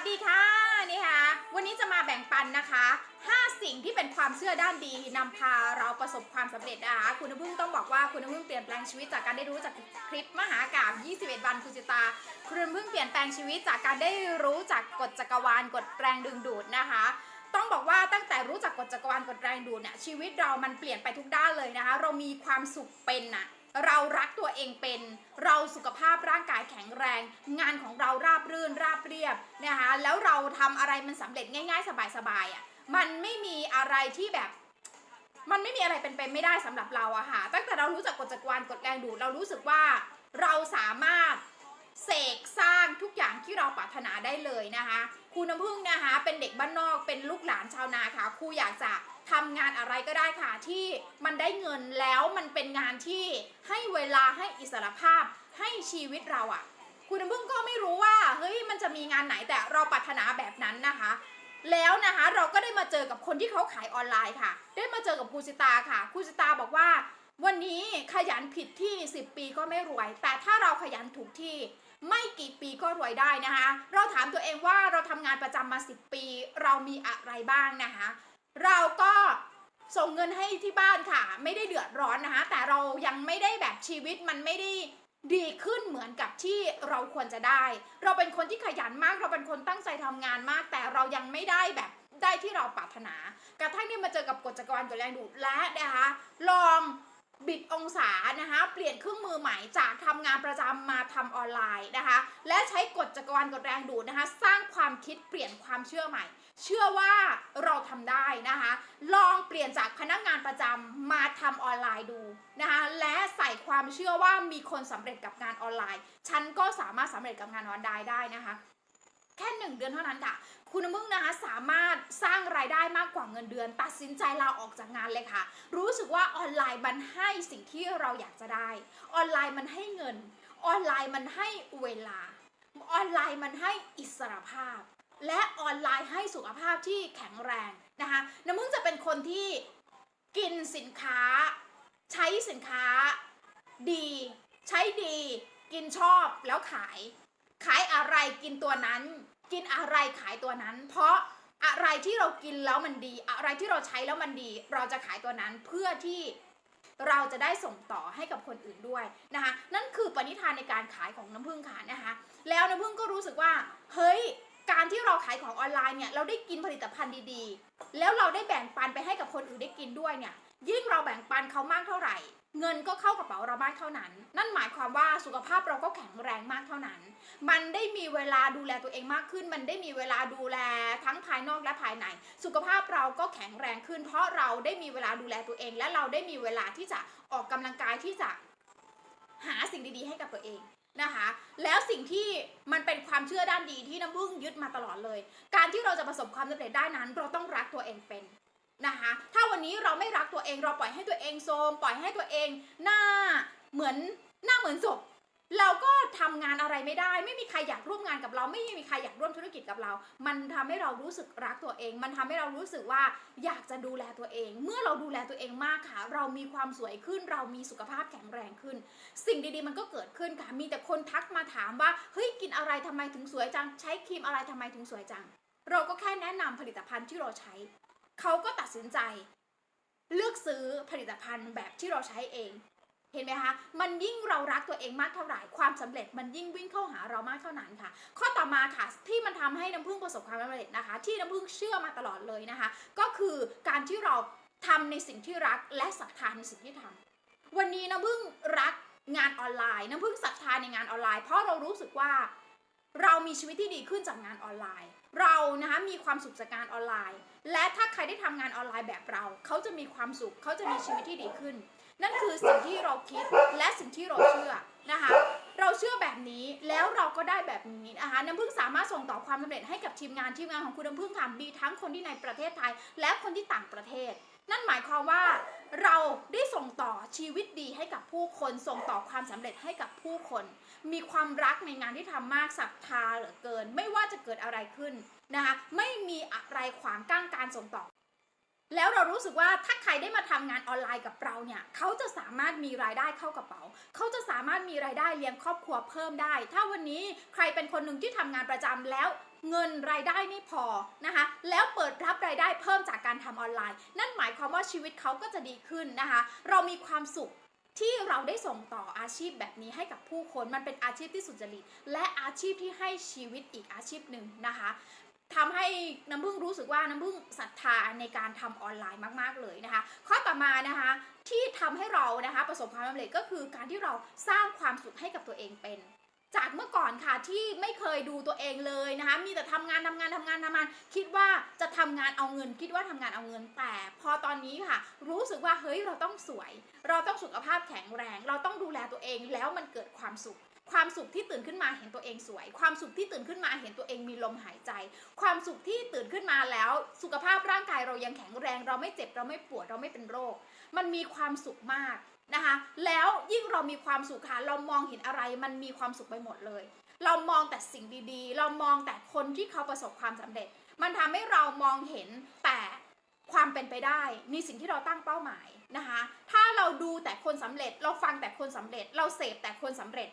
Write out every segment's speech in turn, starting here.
สดีค่ะนี่ค่ะ วันนี้จะมาแบ่งปันนะคะ 5 สิ่งที่เป็นความเชื่อด้านดีนำพาเราประสบความสำเร็จนะคะ คุณน้ำพึ่งต้องบอกว่าคุณน้ำพึ่งเปลี่ยนแปลงชีวิตจากการได้รู้จากคลิปมหากาบ21 วันคุณจิตา คุณน้ำพึ่งเปลี่ยนแปลงชีวิตจากการได้รู้จากกฎจักรวาลกฎแรงดึงดูดนะคะต้องบอกว่าตั้งแต่รู้จักกฎจักรวาลกฎแรงดูดเนี่ยชีวิตเรามันเปลี่ยนไปทุกด้านเลยนะคะ เรามีความสุขเป็นน่ะ เรารักตัวเองเป็น เราสุขภาพร่างกายแข็งแรง งานของเราราบรื่นราบเรียบนะคะแล้วเราทำอะไรมันสำเร็จง่ายๆ สบายๆอะมันไม่มีอะไรที่แบบมันไม่มีอะไรเป็นไปไม่ได้สำหรับเราอะค่ะ ตั้งแต่เรารู้จักกฎจักรวาลกฎแรงดูดเรารู้สึกว่าเราสามารถ เสกสร้างทุกอย่างที่เราปรารถนาได้เลยนะคะ ครูน้ำพึ่งนะคะ เป็นเด็กบ้านนอกเป็นลูกหลานชาวนาค่ะครูอยากจะทำงานอะไรก็ได้ค่ะที่มันได้เงินแล้วมันเป็นงานที่ให้เวลาให้อิสรภาพให้ชีวิตเราอะคุณน้ำพึ่งก็ไม่รู้ว่าเฮ้ยมันจะมีงานไหนแต่เราปรารถนาแบบนั้นนะคะ แล้วนะคะเราก็ได้มาเจอกับคนที่เขาขายออนไลน์ค่ะ ได้มาเจอกับครูสิตาค่ะครูสิตาบอกว่า วันนี้ขยันผิดที่ 10 ปีก็ไม่รวย แต่ถ้าเราขยันถูกที่ไม่กี่ปีก็รวยได้นะคะ เราถามตัวเองว่าเราทำงานประจำมา 10 ปี เรามีอะไรบ้างนะคะ เราก็ส่งเงินให้ที่บ้านค่ะ ไม่ได้เดือดร้อนนะคะ แต่เรายังไม่ได้แบบชีวิตมันไม่ได้ดีขึ้นเหมือนกับที่เราควรจะได้ เราเป็นคนที่ขยันมาก เราเป็นคนตั้งใจทำงานมาก แต่เรายังไม่ได้แบบได้ที่เราปรารถนากระทั่งที่มาเจอกับกฎจักรวาลกฎแรงดูดและนะคะลอง บิดองศานะคะ เปลี่ยนเครื่องมือใหม่จากทำงานประจำมาทำออนไลน์นะคะ และใช้กฎจักรวาลกฎแรงดูดนะคะ สร้างความคิดเปลี่ยนความเชื่อใหม่ เชื่อว่าเราทำได้นะคะ ลองเปลี่ยนจากพนักงานประจำมาทำออนไลน์ดูนะคะ และใส่ความเชื่อว่ามีคนสำเร็จกับงานออนไลน์ ฉันก็สามารถสำเร็จกับงานออนไลน์ได้นะคะ แค่หนึ่งเดือนเท่านั้นค่ะ คุณน้ำมึงนะคะสามารถสร้างรายได้มากกว่าเงินเดือน ตัดสินใจลาออกจากงานเลยค่ะ รู้สึกว่าออนไลน์มันให้สิ่งที่เราอยากจะได้ ออนไลน์มันให้เงิน ออนไลน์มันให้เวลา ออนไลน์มันให้อิสรภาพ และออนไลน์ให้สุขภาพที่แข็งแรงนะคะน้ำมึงจะเป็นคนที่กินสินค้า ใช้สินค้า ดี ใช้ดี กินชอบแล้วขาย ขายอะไรกินตัวนั้น กินอะไรขายตัวนั้น เพราะอะไรที่เรากินแล้วมันดี อะไรที่เราใช้แล้วมันดี เราจะขายตัวนั้นเพื่อที่เราจะได้ส่งต่อให้กับคนอื่นด้วยนะคะนั่นคือปณิธานในการขายของน้ำผึ้งค่ะนะคะแล้วน้ำผึ้งก็รู้สึกว่าเฮ้ยการที่เราขายของออนไลน์เนี่ยเราได้กินผลิตภัณฑ์ดีๆ แล้วเราได้แบ่งปันไปให้กับคนอื่นได้กินด้วยเนี่ย ยิ่งเราแบ่งปันเขามากเท่าไหร่ เงินก็เข้ากระเป๋าเรามากเท่านั้น นั่นหมายความว่าสุขภาพเราก็แข็งแรงมากเท่านั้น มันได้มีเวลาดูแลตัวเองมากขึ้น มันได้มีเวลาดูแลทั้งภายนอกและภายใน สุขภาพเราก็แข็งแรงขึ้น เพราะเราได้มีเวลาดูแลตัวเอง และเราได้มีเวลาที่จะออกกำลังกายที่จะหาสิ่งดีๆ ให้กับตัวเองนะคะ แล้วสิ่งที่มันเป็นความเชื่อด้านดีที่น้ำพึ่งยึดมาตลอดเลย การที่เราจะประสบความสำเร็จได้นั้น เราต้องรักตัวเองเป็น นนี้เราไม่รักตัวเองเราปล่อยให้ตัวเองโทรมปล่อยให้ตัวเองหน้าเหมือนหน้าเหมือนศพเราก็ทำงานอะไรไม่ได้ ไม่มีใครอยากร่วมงานกับเรา ไม่มีใครอยากร่วมธุรกิจกับเรา มันทำให้เรารู้สึกรักตัวเอง มันทำให้เรารู้สึกว่าอยากจะดูแลตัวเอง เมื่อเราดูแลตัวเองมากค่ะ เรามีความสวยขึ้น เรามีสุขภาพแข็งแรงขึ้น สิ่งดีๆมันก็เกิดขึ้นค่ะ มีแต่คนทักมาถามว่าเฮ้ยกินอะไรทำไมถึงสวยจัง ใช้ครีมอะไรทำไมถึงสวยจัง เราก็แค่แนะนำผลิตภัณฑ์ที่เราใช้ เขาก็ตัดสินใจ เลือกซื้อผลิตภัณฑ์แบบที่เราใช้เอง เห็นไหมคะ มันยิ่งเรารักตัวเองมากเท่าไหร่ ความสำเร็จมันยิ่งวิ่งเข้าหาเรามากเท่านั้นค่ะ ข้อต่อมาค่ะที่มันทำให้น้ำพึ่งประสบความสำเร็จนะคะ ที่น้ำพึ่งเชื่อมาตลอดเลยนะคะ ก็คือการที่เราทำในสิ่งที่รักและศรัทธาในสิ่งที่ทำวันนี้น้ำพึ่งรักงานออนไลน์ น้ำพึ่งศรัทธาในงานออนไลน์ เพราะเรารู้สึกว่าเรามีชีวิตที่ดีขึ้นจากงานออนไลน์ เรานะคะมีความสุขจากการออนไลน์ และถ้าใครได้ทำงานออนไลน์แบบเรา เขาจะมีความสุข เขาจะมีชีวิตที่ดีขึ้น นั่นคือสิ่งที่เราคิดและสิ่งที่เราเชื่อนะคะ เราเชื่อแบบนี้แล้วเราก็ได้แบบนี้นะคะน้ำพึ่งสามารถส่งต่อความสำเร็จให้กับทีมงานทีมงานของคุณน้ำพึ่งค่ะมีทั้งคนที่ในประเทศไทย และคนที่ต่างประเทศ นั่นหมายความว่าเราได้ส่งต่อชีวิตดีให้กับผู้คนส่งต่อความสำเร็จให้กับผู้คน มีความรักในงานที่ทำมากศรัทธาเหลือเกิน ไม่ว่าจะเกิดอะไรขึ้นนะคะไม่มีอะไรขวางกั้นการส่งต่อ แล้วเรารู้สึกว่าถ้าใครได้มาทำงานออนไลน์กับเราเนี่ยเขาจะสามารถมีรายได้เข้ากระเป๋า เขาจะสามารถมีรายได้เลี้ยงครอบครัวเพิ่มได้ ถ้าวันนี้ใครเป็นคนหนึ่งที่ทำงานประจำแล้ว เงินรายได้ไม่พอนะคะ แล้วเปิดรับรายได้เพิ่มจากการทำออนไลน์ นั่นหมายความว่าชีวิตเขาก็จะดีขึ้นนะคะ เรามีความสุขที่เราได้ส่งต่ออาชีพแบบนี้ให้กับผู้คนมันเป็นอาชีพที่สุจริต และอาชีพที่ให้ชีวิตอีกอาชีพหนึ่งนะคะทำให้น้ำพึ่งรู้สึกว่าน้ำพึ่งศรัทธาในการทำออนไลน์มาก ๆ เลยนะคะ ข้อต่อมานะคะที่ทำให้เรานะคะประสบความสำเร็จก็คือการที่เราสร้างความสุขให้กับตัวเองเป็น จากเมื่อก่อนค่ะที่ไม่เคยดูตัวเองเลยนะคะ มีแต่ทำงานทำงานทำงานทำงาน คิดว่าจะทำงานเอาเงิน คิดว่าทำงานเอาเงินแต่ พอตอนนี้ค่ะ รู้สึกว่าเฮ้ยเราต้องสวย เราต้องสุขภาพแข็งแรง เราต้องดูแลตัวเองแล้วมันเกิดความสุขความสุขที่ตื่นขึ้นมาเห็นตัวเองสวย ความสุขที่ตื่นขึ้นมาเห็นตัวเองมีลมหายใจ ความสุขที่ตื่นขึ้นมาแล้ว สุขภาพร่างกายเรายังแข็งแรง เราไม่เจ็บเราไม่ปวดเราไม่เป็นโรค มันมีความสุขมาก นะคะ แล้วยิ่งเรามีความสุขค่ะเรามองเห็นอะไรมันมีความสุขไปหมดเลย เรามองแต่สิ่งดีๆ เรามองแต่คนที่เขาประสบความสำเร็จ มันทำให้เรามองเห็นแต่ความเป็นไปได้ในสิ่งที่เราตั้งเป้าหมายนะคะ ถ้าเราดูแต่คนสำเร็จ เราฟังแต่คนสำเร็จ เราเสพแต่คนสำเร็จ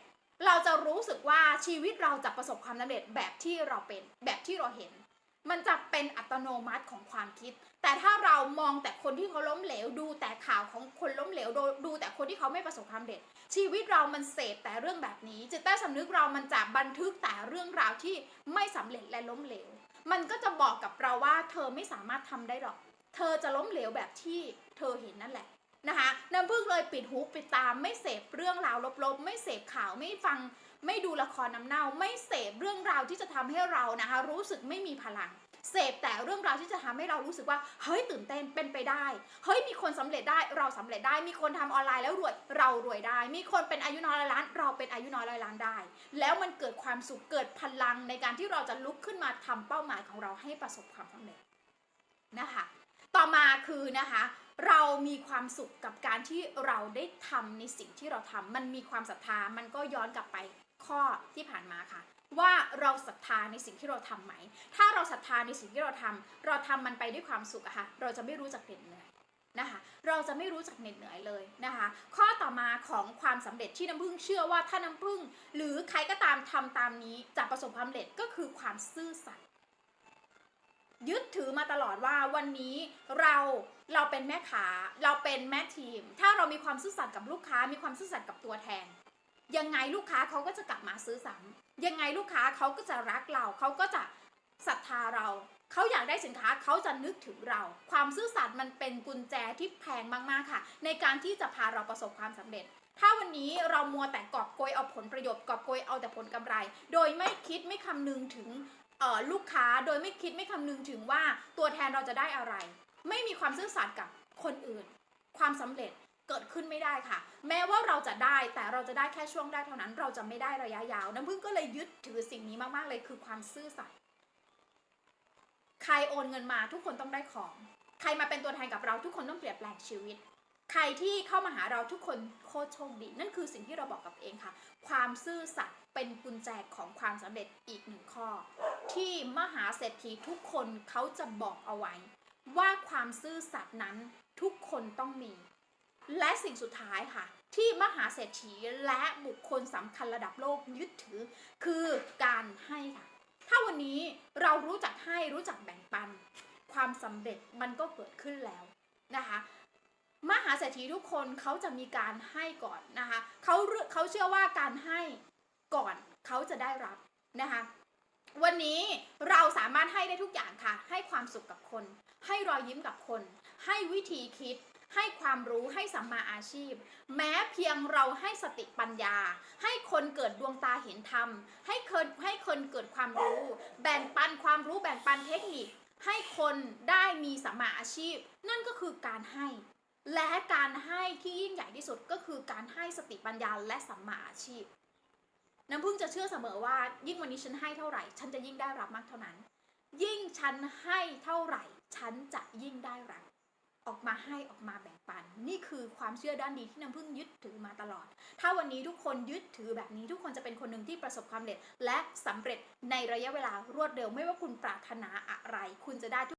เราจะรู้สึกว่าชีวิตเราจะประสบความสำเร็จแบบที่เราเป็นแบบที่เราเห็น มันจะเป็นอัตโนมัติของความคิด แต่ถ้าเรามองแต่คนที่เขาล้มเหลว ดูแต่ข่าวของคนล้มเหลวดูดูแต่คนที่เขาไม่ประสบความเร็จ ชีวิตเรามันเสพแต่เรื่องแบบนี้ จิตใต้สำนึกเรามันจะบันทึกแต่เรื่องราวที่ไม่สำเร็จและล้มเหลว มันก็จะบอกกับเราว่าเธอไม่สามารถทำได้หรอก เธอจะล้มเหลวแบบที่เธอเห็นนั่นแหละนะคะน้ำพึ่งเลยปิดหูปิดตาไม่เสพเรื่องราวลบๆ ไม่เสพข่าวไม่ฟัง ไม่ดูละครน้ำเน่า ไม่เสพเรื่องราวที่จะทำให้เรานะคะ รู้สึกไม่มีพลัง เสพแต่เรื่องราวที่จะทำให้เรารู้สึกว่าเฮ้ยตื่นเต้นเป็นไปได้ เฮ้ยมีคนสำเร็จได้เราสำเร็จได้ มีคนทำออนไลน์แล้วรวยเรารวยได้ มีคนเป็นอายุน้อยร้อยล้าน เราเป็นอายุน้อยร้อยล้านได้ แล้วมันเกิดความสุขเกิดพลังในการที่เราจะลุกขึ้นมาทำเป้าหมายของเราให้ประสบความสำเร็จนะคะต่อมาคือนะคะเรามีความสุขกับการที่เราได้ทำในสิ่งที่เราทำมันมีความศรัทธา มันก็ย้อนกลับไป ข้อที่ผ่านมาค่ะ ว่าเราศรัทธาในสิ่งที่เราทำไหม ถ้าเราศรัทธาในสิ่งที่เราทำเราทำมันไปด้วยความสุขอะค่ะ เราจะไม่รู้จักเหน็ดเหนื่อยนะคะเราจะไม่รู้จักเหน็ดเหนื่อยเลยนะคะ ข้อต่อมาของความสำเร็จที่น้ำพึ่งเชื่อว่าถ้าน้ำพึ่ง หรือใครก็ตามทำตามนี้จะประสบความสำเร็จก็คือความซื่อสัตย์ยึดถือมาตลอดว่าวันนี้เราเราเป็นแม่ค้าเราเป็นแม่ทีม ถ้าเรามีความซื่อสัตย์กับลูกค้า มีความซื่อสัตย์กับตัวแทน ยังไงลูกค้าเขาก็จะกลับมาซื้อซ้ำยังไงลูกค้าเขาก็จะรักเราเขาก็จะศรัทธาเรา เขาอยากได้สินค้าเขาจะนึกถึงเรา ความซื่อสัตย์มันเป็นกุญแจที่แพงมากๆค่ะ ในการที่จะพาเราประสบความสำเร็จ ถ้าวันนี้เรามัวแต่กอบโกยเอาผลประโยชน์กอบโกยเอาแต่ผลกำไร โดยไม่คิดไม่คำนึงถึงลูกค้าโดยไม่คิดไม่คำนึงถึงว่าตัวแทนเราจะได้อะไร ไม่มีความซื่อสัตย์กับคนอื่น ความสำเร็จ เกิดขึ้นไม่ได้ค่ะ แม้ว่าเราจะได้แต่เราจะได้แค่ช่วงแรกเท่านั้น เราจะไม่ได้ระยะยาวน้ำพึ่งก็เลยยึดถือสิ่งนี้มากๆเลยคือความซื่อสัตย์ใครโอนเงินมาทุกคนต้องได้ของ ใครมาเป็นตัวแทนกับเราทุกคนต้องเปลี่ยนแปลงชีวิต ใครที่เข้ามาหาเราทุกคนโคตรโชคดี นั่นคือสิ่งที่เราบอกกับเองค่ะ ความซื่อสัตย์เป็นกุญแจของความสำเร็จอีกหนึ่งข้อ ที่มหาเศรษฐีทุกคนเขาจะบอกเอาไว้ ว่าความซื่อสัตย์นั้นทุกคนต้องมี และสิ่งสุดท้ายค่ะ ที่มหาเศรษฐีและบุคคลสำคัญระดับโลกยึดถือ คือการให้ค่ะ ถ้าวันนี้เรารู้จักให้รู้จักแบ่งปัน ความสำเร็จมันก็เกิดขึ้นแล้วนะคะมหาเศรษฐีทุกคนเขาจะมีการให้ก่อนนะคะเขาเขาเชื่อว่าการให้ก่อนเขาจะได้รับนะคะวันนี้เราสามารถให้ได้ทุกอย่างค่ะ ให้ความสุขกับคน ให้รอยยิ้มกับคน ให้วิธีคิด ให้ความรู้ให้สัมมาอาชีพ แม้เพียงเราให้สติปัญญา ให้คนเกิดดวงตาเห็นธรรม ให้คนให้คนเกิดความรู้ แบ่งปันความรู้แบ่งปันเทคนิค ให้คนได้มีสัมมาอาชีพ นั่นก็คือการให้ และการให้ที่ยิ่งใหญ่ที่สุดก็คือการให้สติปัญญาและสัมมาอาชีพน้ำพึ่งจะเชื่อเสมอว่ายิ่งวันนี้ฉันให้เท่าไหร่ ฉันจะยิ่งได้รับมากเท่านั้น ยิ่งฉันให้เท่าไหร่ ฉันจะยิ่งได้รับ ออกมาให้ออกมาแบ่งปัน นี่คือความเชื่อด้านดีที่น้ำพึ่งยึดถือมาตลอด ถ้าวันนี้ทุกคนยึดถือแบบนี้ทุกคนจะเป็นคนหนึ่งที่ประสบความสำเร็จ และสำเร็จในระยะเวลารวดเร็วไม่ว่าคุณปรารถนาอะไร คุณจะได้